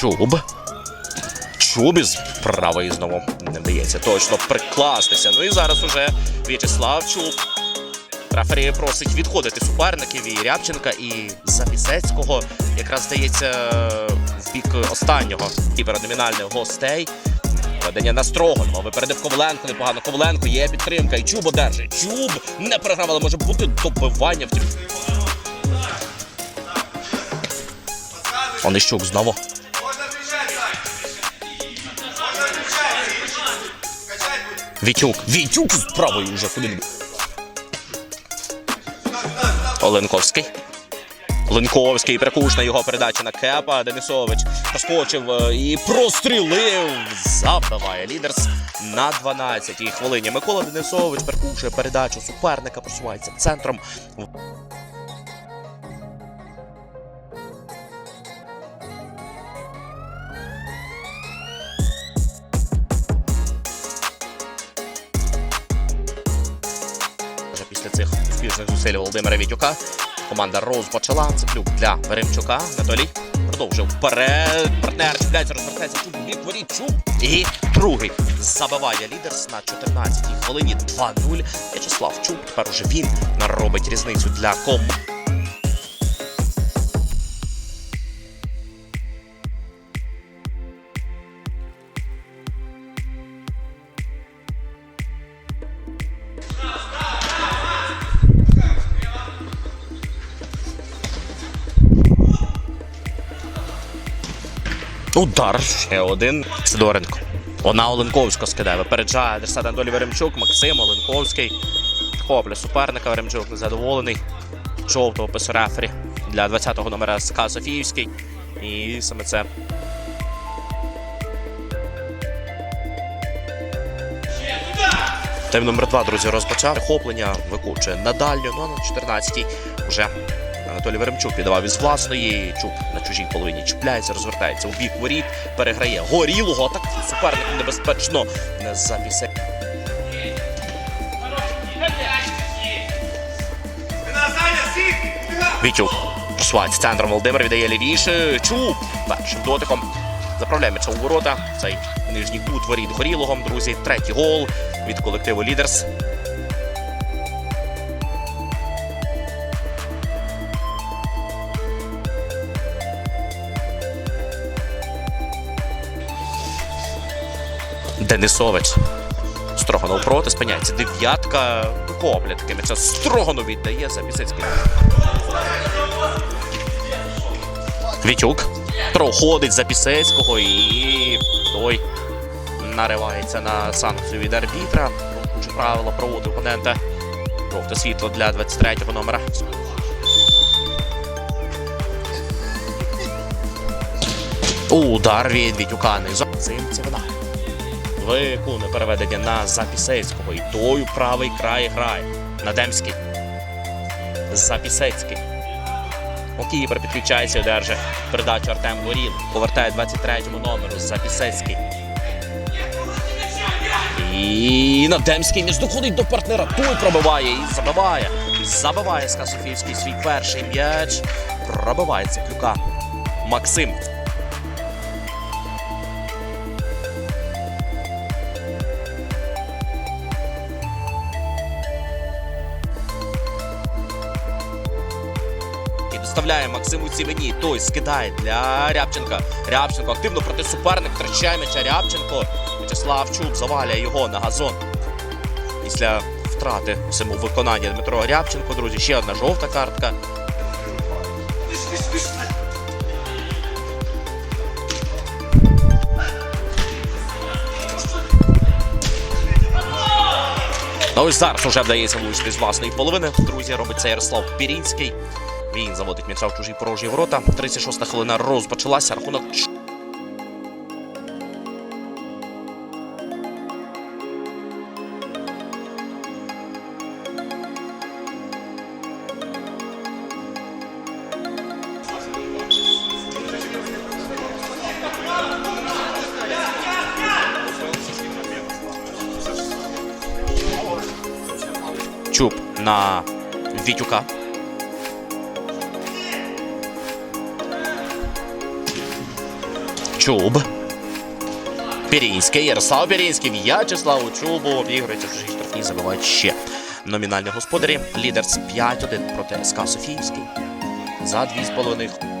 Чуб. Чуб із правої знову не вдається точно прикластися. Ну і зараз уже В'ячеслав Чуб. Рефері просить відходити суперників і Рябченка, і Запісецького. Якраз здається в бік останнього кіберномінальних гостей. Ведення на Строганова. Випередив Коваленко, непогано Коваленко, є підтримка. І Чуб одержить. Чуб не програв, але може бути добивання. Втім. Онищук знову. Вітюк. Вітюк з правої вже куди. Оленковський. Ленковський прикушна його передача на Кепа. Денисович проскочив е, і прострілив. Забиває лідерс на 12-й хвилині. Микола Денисович перекушує передачу суперника, просувається центром. Після цих успішних зусиль Володимира Вітюка команда розпочала. Цеплюк для Веремчука. Анатолій продовжив вперед. Партнер чіпляється, розвертається чуб, бік воріт, чуб. І другий забиває лідерс на 14-й хвилині 2-0. В'ячеслав Чуб. Тепер уже він наробить різницю для ком. Удар ще один. Сидоренко. Вона Оленковська скидає. Випереджає адресат Анатолій Веремчук, Максим Оленковський. Хопля суперника Веремчук незадоволений. Жовтого пису рефері для 20-го номера СК Софіївський. І саме це. Тим номер 2, друзі, розпочав. Хоплення викучує на дальню, ну а на 14-й вже Анатолій Веремчук віддавав із власної. Чук на чужій половині чіпляється, розвертається у бік воріт, переграє горілого. Так суперник небезпечно не запісе. Вітюк просувається центром Володимир віддає лівіше. Чуб першим дотиком заправляє м'яча у ворота. Цей нижній кут воріт горілого. Друзі, третій гол від колективу Лідерс. Денисович. Строганов проти, спиняється дев'ятка. Копля таке м'яча Строганов віддає за Пісецький. Вітюк проходить за Пісецького і той наривається на санкцію від арбітра. Порушує правила проводу опонента. Жовте світло для 23-го номера. Удар від Вітюка низом. Цим це вона. Виконує переведення на Запісецького. І той правий край грає. Надемський. Запісецький. Окіпер підключається і одержить передачу Артем Горіл. Повертає 23-му номеру Запісецький. І Надемський між доходить до партнера. Той пробиває і забиває. Забиває СК Софіївський свій перший м'яч. Пробиває Циклюка. Максим. І доставляє Максиму Цівені. Той скидає для Рябченка. Рябченко активно проти суперника. Втрачає м'яча Рябченко. В'ячеслав Чуб завалює його на газон. Після втрати виконанні Дмитро Рябченко, друзі, ще одна жовта картка. Ну ось зараз вже вдається влучити з власної половини. Друзі, робить це Ярослав Пірінський. Він заводить м'яча в чужі порожні ворота. 36-та хвилина розпочалася. Рахунок Чуб на Вітюка. Чуб. Пірінський, Ярослав Пірінський, В'ячеслав Чубу обігрується чужі штрафні, забивають ще. Номінальні господарі. Лідерс 5-1 проти СК Софіївський. За 2,5